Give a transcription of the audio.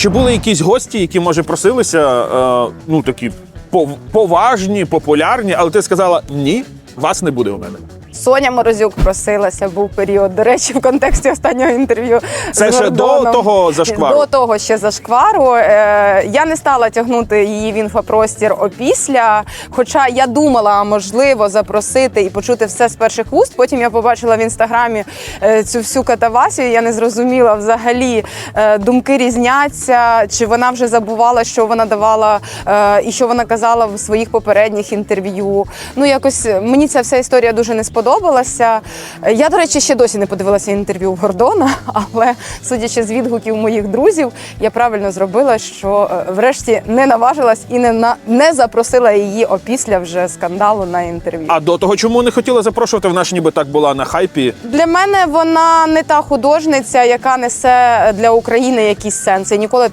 Чи були якісь гості, які може просилися, е, ну такі пов- поважні, популярні, але ти сказала ні, вас не буде у мене. Соня Морозюк просилася, був період. До речі, в контексті останнього інтерв'ю. Це з ще до того зашквару? До того ще зашквару. Е, я не стала тягнути її в інфопростір опісля. Хоча я думала, можливо, запросити і почути все з перших вуст. Потім я побачила в інстаграмі е, цю всю катавасію. Я не зрозуміла взагалі е, думки різняться, чи вона вже забувала, що вона давала е, і що вона казала в своїх попередніх інтерв'ю. Ну якось мені ця вся історія дуже не сподобалася. Е, Я, до речі, ще досі не подивилася інтерв'ю Гордона, але судячи з відгуків моїх друзів, я правильно зробила, що е, врешті не наважилась і не на не запросила її опісля вже скандалу на інтерв'ю. А до того, чому не хотіла запрошувати, вона ж ніби так була на хайпі. Для мене вона не та художниця, яка несе для України якісь сенси. Ніколи